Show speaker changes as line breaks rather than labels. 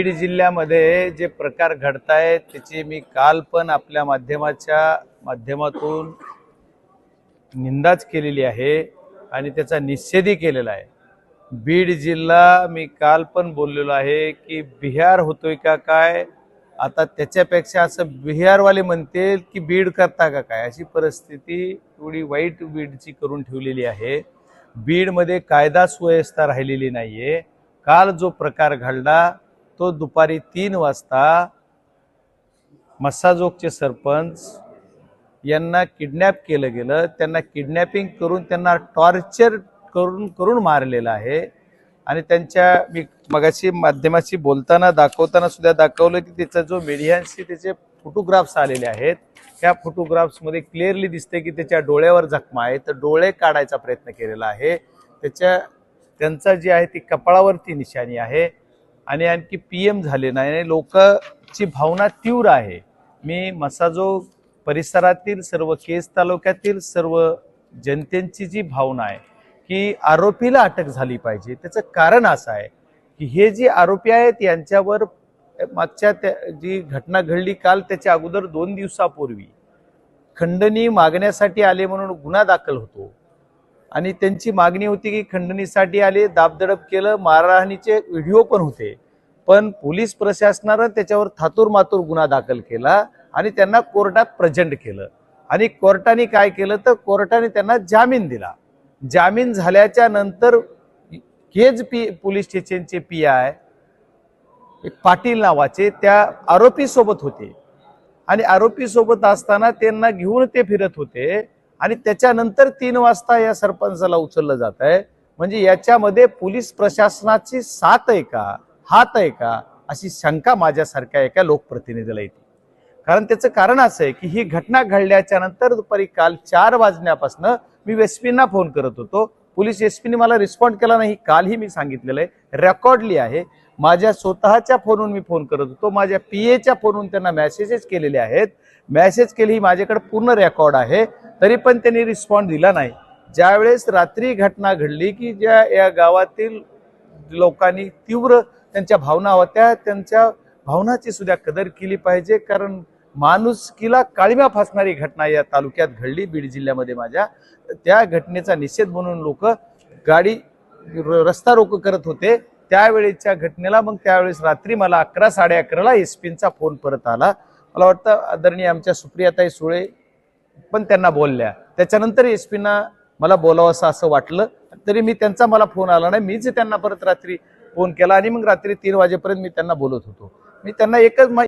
बीड जिल्ह्यामध्ये जे प्रकार घडतायत त्याची मी काल पण आपल्या माध्यमाच्या माध्यमातून निंदाच केलेली आहे आणि त्याचा निषेधही केलेला आहे. बीड जिल्हा मी काल पण बोललेलो आहे की बिहार होतोय का काय? आता त्याच्यापेक्षा असं बिहारवाले म्हणतील की बीड करता का काय? अशी परिस्थिती एवढी वाईट बीडची करून ठेवलेली आहे. बीडमध्ये कायदा सुव्यवस्था राहिलेली नाही आहे काल जो प्रकार घडला तो दुपारी तीन वाजता मस्साजोगचे सरपंच यांना किडनॅप केलं गेलं. त्यांना किडनॅपिंग करून त्यांना टॉर्चर करून करून मारलेलं आहे. आणि त्यांच्या मी मगाशी माध्यमाशी बोलताना दाखवताना सुद्धा दाखवलं की त्याचा जो मीडियांशी त्याचे फोटोग्राफ्स आलेले आहेत त्या फोटोग्राफ्समध्ये क्लिअरली दिसते की त्याच्या डोळ्यावर जखमा आहे. तर डोळे काढायचा प्रयत्न केलेला आहे. त्याच्या त्यांचा जी आहे ती कपाळावरती निशाणी आहे. आणि आणखी पी एम झाले नाही. आणि लोकांची भावना तीव्र आहे. मी मसाजो परिसरातील सर्व केस तालुक्यातील सर्व जनतेची जी भावना आहे की आरोपीला अटक झाली पाहिजे. त्याचं कारण असं आहे की हे जे आरोपी आहेत यांच्यावर मागच्या त्या जी घटना घडली काल त्याच्या अगोदर दोन दिवसापूर्वी खंडणी मागण्यासाठी आले म्हणून गुन्हा दाखल होतो. आणि त्यांची मागणी होती की खंडणीसाठी आले दाबदडप केलं मारहाणीचे व्हिडिओ पण होते. पण पोलीस प्रशासनानं त्याच्यावर थातूर मातूर गुन्हा दाखल केला आणि त्यांना कोर्टात प्रेझेंट केलं. आणि कोर्टाने काय केलं तर कोर्टाने त्यांना जामीन दिला. जामीन झाल्याच्यानंतर हेच पी पोलीस स्टेशनचे पी आय एक पाटील नावाचे त्या आरोपी सोबत होते. आणि आरोपी सोबत असताना त्यांना घेऊन ते फिरत होते. आणि त्याच्यानंतर तीन वाजता या सरपंचाला उचललं जात आहे. म्हणजे याच्यामध्ये पोलीस प्रशासनाची साथ आहे का हात आहे का अशी शंका माझ्यासारख्या एका लोकप्रतिनिधीला येते. कारण त्याचं कारण असं आहे की ही घटना घडल्याच्या नंतर दुपारी काल चार वाजण्यापासून मी एसपींना फोन करत होतो. पोलीस एसपीने मला रिस्पॉन्ड केला नाही कालही मी सांगितलेलं आहे. रेकॉर्डली आहे माझ्या स्वतःच्या फोनवरून मी फोन करत होतो. माझ्या पी एच्या फोनवरून त्यांना मेसेजेस केलेले आहेत. मेसेज केली ही माझ्याकडे पूर्ण रेकॉर्ड आहे. तरी पण त्यांनी रिस्पॉन्ड दिला नाही. ज्यावेळेस रात्री घटना घडली की ज्या या गावातील लोकांनी तीव्र त्यांच्या भावना होत्या त्यांच्या भावनाची सुद्धा कदर केली पाहिजे. कारण माणुसकीला काळीमा फासणारी घटना या तालुक्यात घडली बीड जिल्ह्यामध्ये माझ्या. त्या घटनेचा निषेध म्हणून लोक गाडी रस्ता रोको करत होते. त्यावेळेच्या घटनेला मग त्यावेळेस रात्री मला अकरा साडे अकराला एस पींचा फोन परत आला. मला वाटतं आदरणीय आमच्या सुप्रियाताई सुळे पण त्यांना बोलल्या. त्याच्यानंतर एस पीना मला बोलावंसं असं वाटलं. तरी मी त्यांचा मला फोन आला नाही. मीच त्यांना परत रात्री फोन केला आणि मग रात्री तीन वाजेपर्यंत मी त्यांना बोलत होतो. मी त्यांना एकच